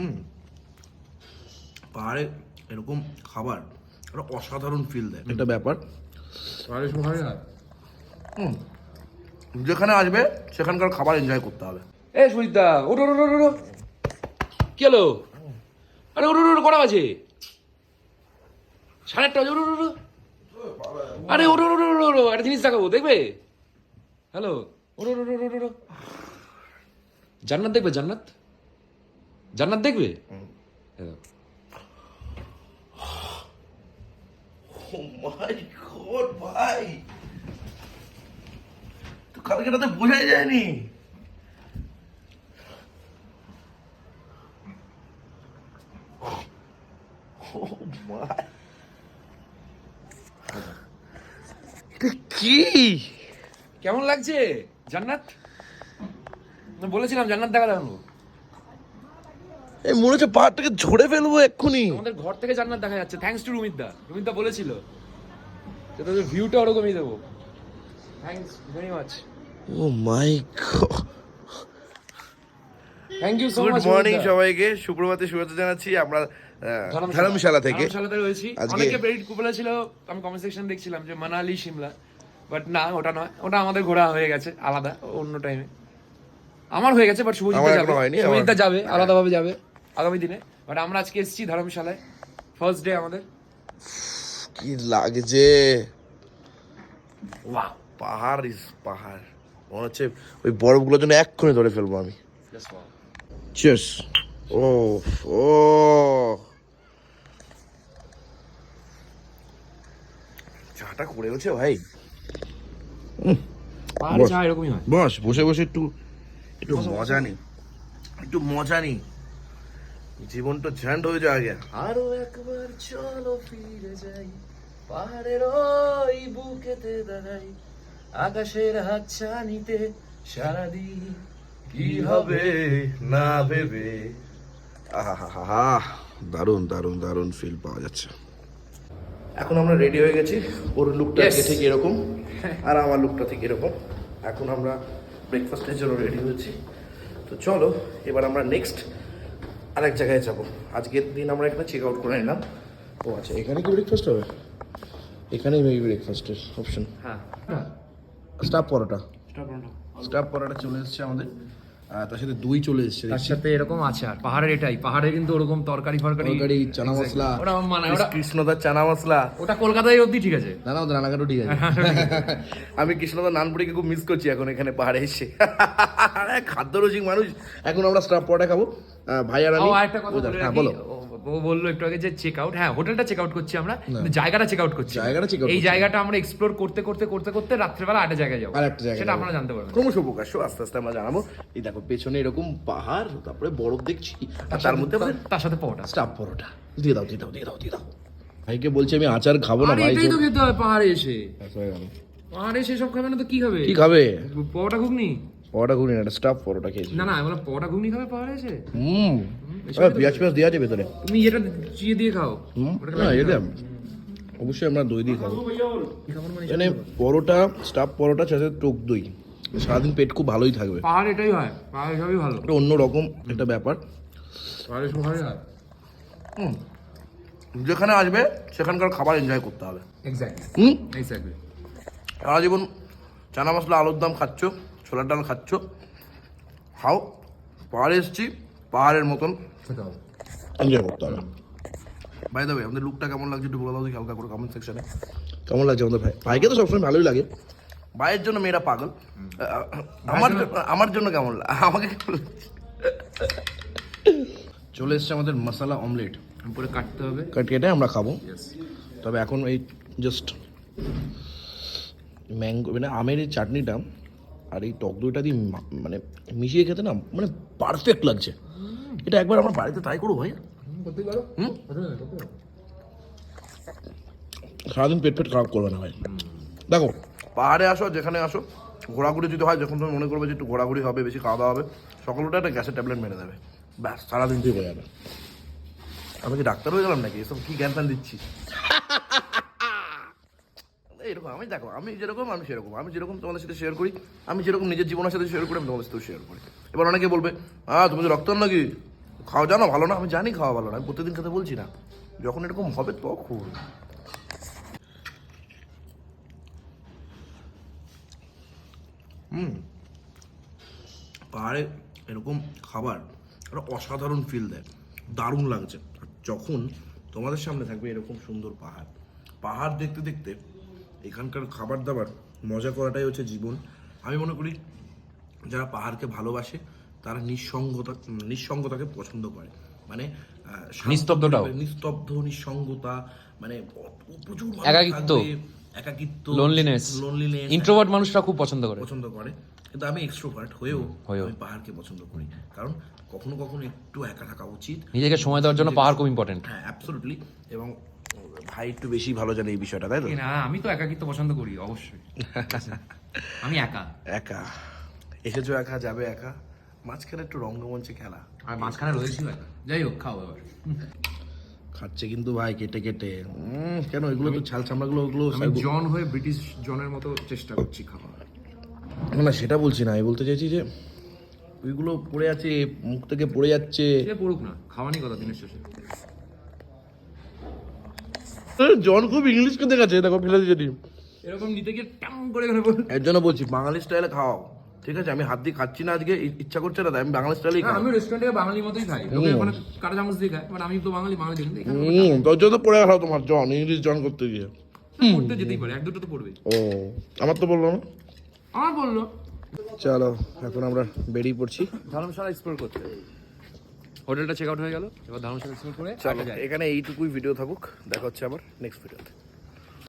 হুম পাহাড়ে এরকম খাবার একটা অসাধারণ ফিল দেয় একটা ব্যাপার সময় না হুম যেখানে আসবে সেখানকার খাবার এনজয় করতে হবে এ সুজিতদা ওটো ওটো ওটো কি হলো আরে ওটো ওটো কটা বাজে সাড়ে আটটা বাজে ওটো ওটো আরে ওটো ওটো ওটো ওটো একটা জিনিস দেখাবো দেখবে হ্যালো ওটো ওটো ওটো ওটো ওটো জান্নাত দেখবে জান্নাত জান্নাত দেখবে। মাই ভাই। তো কালকে রাতে বোঝাই যায়নি। Oh my. কি? কেমন লাগছে জান্নাত? বলেছিলাম জান্নাত দেখা দেখাবো। এই মনে হচ্ছে পাহাড়টাকে ঝরে ফেলব এক্ষুনি। আমাদের ঘর থেকে জান্নাত দেখা যাচ্ছে। থ্যাঙ্কস টু রুমিত দা রুমিত দা বলেছিল যে তোদের ভিউটা ওরকমই দেবো। Thanks very much oh my god thank you so much good morning সবাইকে। সুপ্রভাতে শুভেচ্ছা জানাচ্ছি আমরা ধর্মশালা। থেকে। ধর্মশালাতে রয়েছি। আজকে- অনেকে বেরিট কুপলা ছিল আমি কমেন্ট সেকশন দেখছিলাম যে মানালি সিমলা। বাট না ওটা নয়। ওটা আমাদের ঘোরা হয়ে গেছে আলাদা অন্য টাইমে আমার হয়ে গেছে বাট শুভজিৎ যাবে। শুভজিৎ যাবে আলাদাভাবে যাবে। আগামী দিনে। বাট আমরা আজকে এসেছি ধর্মশালায়। ফার্স্ট ডে আমাদের। কি লাগছে? বাহ পাহাড় ইস পাহাড়। মনে হচ্ছে ওই বরফগুলোর জন্য এক্ষুনি ধরে ফেলব আমি। চিয়ার্স ও ও। চাটা করে গেছে ভাই। পাহাড়ে বস। চা এরকমই হয়। বস বসে বসে একটু একটু মজা নি। একটু মজা নি। জীবনটা ঝ্যান্ড হয়ে যায় আগে। আরও একবার চলো ফিরে যাই পাহাড়ের ওই বুকেতে দাঁড়াই আকাশের হাতছানিতে সারাদিন কি হবে না ভেবে। আহা দারুণ দারুণ দারুণ ফিল পাওয়া যাচ্ছে। এখন আমরা রেডি হয়ে গেছি। ওর লুকটা Yes. ঠিক এরকম আর আমার লুকটা ঠিক এরকম। এখন আমরা ব্রেকফাস্টের জন্য রেডি হয়েছি। তো চলো এবার আমরা নেক্সট আরেক জায়গায় যাব। আজকের দিন আমরা এখানে চেক আউট করে নিলাম। ও আচ্ছা এখানে কি ব্রেকফাস্ট হবে? এখানেই মেবি ব্রেকফাস্টের অপশন হ্যাঁ। হ্যাঁ। স্টাফ পরোটা। স্টাফ পরোটা চলে এসেছে আমাদের। তার সাথে দই চলে এসেছে তার সাথে এরকম আছে আর পাহাড়ের এটাই পাহাড়ে কিন্তু ওরকম তরকারি ফরকারি তরকারি চানা মশলা। ওটা মানে ওটা কৃষ্ণদার চানা মশলা। ওটা কলকাতায় অবধি ঠিক আছে। না না রানাঘাটও ঠিক আছে। আমি কৃষ্ণদার নানপুরিকে খুব মিস করছি এখন এখানে পাহাড়ে এসে। খাদ্য রসিক মানুষ। এখন আমরা স্টাফ পরোটা খাব। ভাই আর আমি কথা হ্যাঁ বলো। ও- বলল একটু আগে যে চেক আউট হ্যাঁ হোটেলটা চেক আউট করছি আমরা কিন্তু জায়গাটা চেক আউট করছি। জায়গাটা out এই জায়গাটা আমরা এক্সপ্লোর করতে করতে করতে করতে রাত্রেবেলা আরেকটা জায়গায় যাব। আর একটা জায়গায় সেটা আপনারা জানতে পারবেন। ক্রমশ প্রকাশ্য আস্তে আস্তে আমরা জানাব। এই দেখো পেছনে এরকম পাহাড় তারপরে বরফ দেখছি আর তার মধ্যে তার সাথে পরোটা। স্টাফ পরোটা। দিয়ে দাও দিয়ে দাও দিয়ে দাও দিয়ে দাও। ভাইকে বলছি আমি আচার খাব না ভাই এটাই তো খেতে হয় পাহাড়ে এসে। পাহাড়ে এসে সব খাবে না তো কি খাবে? কি খাবে? পরোটা ঘুগনি? পরোটা ঘুরি না স্টাফ পরোটা খেয়েছি। না না আমি বললাম পরোটা ঘুগনি খাবে পাহাড়ে এসে? হুম। পেঁয়াজ পেঁয়াজ দেওয়া আছে ভেতরে তুমি এটা চিয়ে দিয়ে খাও। না এটা অবশ্যই আমরা দই দিয়ে খাব। খাবার মানে পরোটা স্টাফ পরোটা সাথে টক দই। সারাদিন পেট খুব ভালোই থাকবে। পাহাড় এটাই হয়। পাহাড় সবই ভালো। একটা অন্য রকম একটা ব্যাপার। পাহাড়ে হয়। যেখানে আসবে সেখানকার খাবার এনজয় করতে হবে। এক্স্যাক্টলি সারা জীবন চানা মশলা আলুর দাম খাচ্ছ ছোলার ডাল খাচ্ছ। খাও। পাহাড়ে এসছি। পাহাড়ের মতন। খেতে হবে এনজয় করতে হবে ভাই দাবে আমাদের লুকটা কেমন লাগছে একটু বলে দাও হালকা করে কমেন্ট সেকশনে কেমন লাগছে আমাদের ভাই? ভাইকে তো সবসময় ভালোই লাগে। ভাইয়ের জন্য মেয়েরা পাগল। আমার আমার জন্য কেমন আমাকে কেমন চলে এসছে আমাদের মশলা অমলেট উপরে কাটতে হবে। কাট কেটে আমরা খাব। তবে এখন এই জাস্ট ম্যাঙ্গো মানে আমের এই চাটনিটা আর এই টক দইটা দিয়ে মা- মানে মিশিয়ে খেতে না মানে পারফেক্ট লাগছে। এটা একবার আমার বাড়িতে ট্রাই করব ভাই। সারাদিন পেট পেট খারাপ করবে না ভাই। দেখো। পাহাড়ে আসো, যেখানে আসো, ঘোরাঘুরি যদি হয়, যখন তুমি মনে করবে যে একটু ঘোরাঘুরি হবে, বেশি খাওয়া দাওয়া হবে, সকালটা একটা গ্যাসের ট্যাবলেট মেরে দেবে। ব্যাস, সারাদিন ঠিক হয়ে যাবে। আমি কি ডাক্তার হয়ে গেলাম নাকি? এসব কি জ্ঞান ফ্যান দিচ্ছি? এরকম আমি দেখো, আমি যেরকম, আমি সেরকম। আমি যেরকম তোমাদের সাথে শেয়ার করি, আমি যেরকম নিজের জীবনের সাথে শেয়ার করি, আমি তোমাদের সাথেও শেয়ার করি। এবার অনেকে বলবে হ্যাঁ তুমি রক্ত নাকি? খাওয়া জানো ভালো না? আমি জানি খাওয়া ভালো না, আমি প্রতিদিন খেতে বলছি না। যখন এরকম হবে তখন। হুম। পাহাড়ে এরকম খাবার একটা অসাধারণ ফিল দেয়। দারুণ লাগছে। যখন তোমাদের সামনে থাকবে এরকম সুন্দর পাহাড়। পাহাড় দেখতে দেখতে এখানকার খাবার দাবার মজা করাটাই হচ্ছে জীবন। আমি মনে করি যারা পাহাড়কে ভালোবাসে তারা নিঃসঙ্গতা নিঃসঙ্গতাকে পছন্দ করে। মানে নিস্তব্ধটাও। নিস্তব্ধ নিঃসঙ্গতা মানে প্রচুর একাকিত্ব। একাকিত্ব লোনলিনেস লোনলিনেস ইন্ট্রোভার্ট মানুষরা খুব পছন্দ করে। পছন্দ করে। কিন্তু আমি এক্সট্রোভার্ট হয়েও হয়েও। আমি পাহাড়কে পছন্দ করি। কারণ কখনো কখনো একটু একা থাকা উচিত। নিজেকে সময় দেওয়ার জন্য পাহাড় খুব ইম্পর্টেন্ট হ্যাঁ অ্যাবসলিউটলি এবং ভাই একটু বেশি ভালো জানে এই বিষয়টা তাই তো? না আমি তো একাকিত্ব পছন্দ করি অবশ্যই। আমি একা। একা। এসেছ একা যাবে একা? মাঝখানে একটু রঙ্গমঞ্চে খেলা। আর মাঝখানে রয়েছি যাই হোক খাও এবার। খাচ্ছে কিন্তু ভাই কেটে কেটে। কেন এগুলো তো ছাল চামড়াগুলো ওগুলো আমি জন হয়ে ব্রিটিশ জনের মতো চেষ্টা করছি খাওয়া। না সেটা বলছি না। আমি বলতে চাইছি যে ওইগুলো পড়ে আছে মুখ থেকে পড়ে যাচ্ছে। পড়ুক না খাওয়ানি কথা দিনের শেষে। জন খুব ইংলিশ কে দেখাচ্ছে দেখো ফেলে দিয়েছে এরকম নিতে গিয়ে টাং করে এখানে এর জন্য বলছি বাঙালি স্টাইলে খাওয়াও। ঠিক আছে আমি হাত দিয়ে খাচ্ছি না আজকে ইচ্ছা করছে না আমি বাঙালি স্টাইলেই না, খাই আমি রেস্টুরেন্টে বাঙালি মতোই খাই। লোকে ওখানে কাটা চামচ দিয়ে খায় বাট আমি তো বাঙালি বাঙালি দেখি এখানে হুম তোর জন্য পড়ে গেল তোমার জন ইংলিশ জন করতে গিয়ে। পড়তে যেতেই পারে এক দুটো তো পড়বে। ও আমার তো বলল না। আমার বলল। চলো এখন আমরা বেরিয়ে পড়ছি। ধর্মশালা এক্সপ্লোর করতে। হোটেলটা চেক আউট হয়ে গেল এবার ধর্মশালা এক্সপ্লোর করে চলো এখানে এইটুকুই ভিডিও থাকুক দেখা হচ্ছে আবার নেক্সট ভিডিওতে